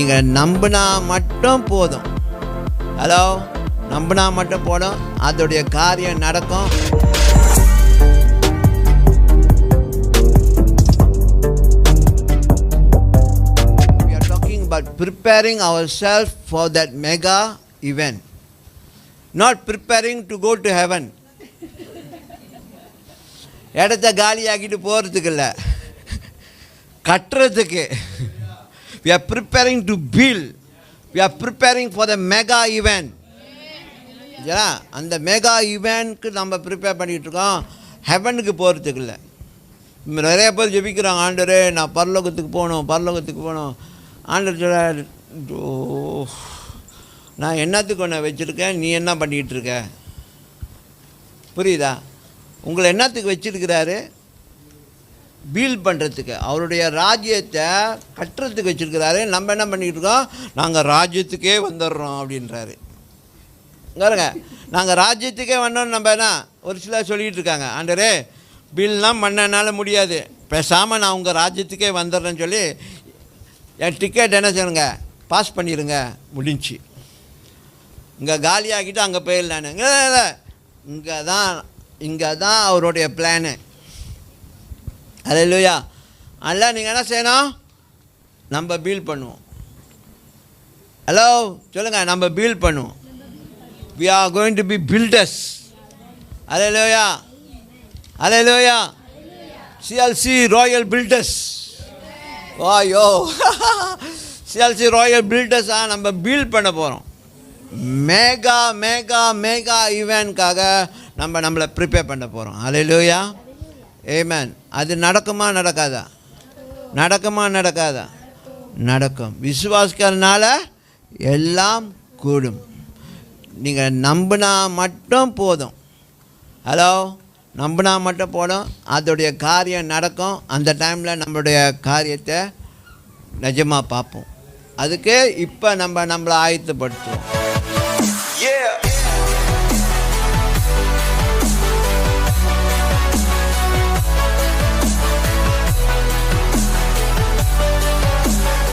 நீங்கள் நம்பினா மட்டும் போதும் ஹலோ நம்பினா மட்டும் போதும் அதோடைய காரியம் நடக்கும் preparing our self for that mega event, not preparing to go to heaven இடத்த காலியாக்கிட்டு போகிறதுக்கு இல்லை கட்டுறதுக்கு we are preparing to build. We are preparing for the mega event. சரியா அந்த மெகா ஈவெண்ட்க்கு நம்ம ப்ரிப்பேர் பண்ணிகிட்டு இருக்கோம். ஹெவனுக்கு போகிறதுக்கு இல்லை. நிறைய பேர் ஜெபிக்கிறாங்க ஆண்டரே நான் பரலோகத்துக்கு போகணும் பரலோகத்துக்கு போகணும். ஆண்டர் சொல்றார், நான் என்னத்துக்கு ஒன்று வச்சுருக்கேன்? நீ என்ன பண்ணிகிட்டு இருக்க? புரியுதா? உங்களை என்னத்துக்கு வச்சிருக்கிறாரு? பீல் பண்ணுறதுக்கு அவருடைய ராஜ்யத்தை கட்டுறதுக்கு வச்சுருக்கிறாரு. நம்ம என்ன பண்ணிகிட்டு இருக்கோம்? நாங்கள் ராஜ்யத்துக்கே வந்துடுறோம் அப்படின்றாரு. பாருங்க நாங்கள் ராஜ்யத்துக்கே வந்தோம்னு நம்ம என்ன ஒரு சிலர் சொல்லிகிட்டு இருக்காங்க. ஆண்டரே பில்லாம் பண்ணனால முடியாது. பேசாமல் நான் உங்கள் ராஜ்யத்துக்கே வந்துடுறேன்னு சொல்லி என் டிக்கெட் என்ன செய்யுங்க பாஸ் பண்ணிடுங்க. முடிஞ்சு. இங்கே காலியாகிட்டு அங்கே போயிடலான்னு. இங்கே தான் இங்கே தான் அவருடைய பிளானு அது இல்லையா அல்ல நீங்கள் என்ன செய்யணும்? நம்ம பீல் பண்ணுவோம். ஹலோ சொல்லுங்கள் நம்ம பீல் பண்ணுவோம். We are going to be builders அது இல்லையா அது இல்லையா சிஎல்சி ராயல் பில்டர்ஸ் ஓயோ சிஎல்சி ராயல் பில்டர்ஸாக நம்ம பீல் பண்ண போகிறோம் மேகா மேகா மேகா ஈவெண்ட்காக நம்ம நம்மளை ப்ரிப்பேர் பண்ண போகிறோம் அலையிலோயா ஏமேன் அது நடக்குமா நடக்காதா? நடக்குமா நடக்காதா? நடக்கும். விசுவாசிக்கிறதுனால எல்லாம் கூடும். நீங்கள் நம்பினா மட்டும் போதும். ஹலோ நம்பினா மட்டும் போதும். அதோடைய காரியம் நடக்கும். அந்த டைமில் நம்மளுடைய காரியத்தை நிஜமாக பார்ப்போம். அதுக்கு இப்போ நம்ம நம்மளை ஆயத்தப்படுத்துவோம்.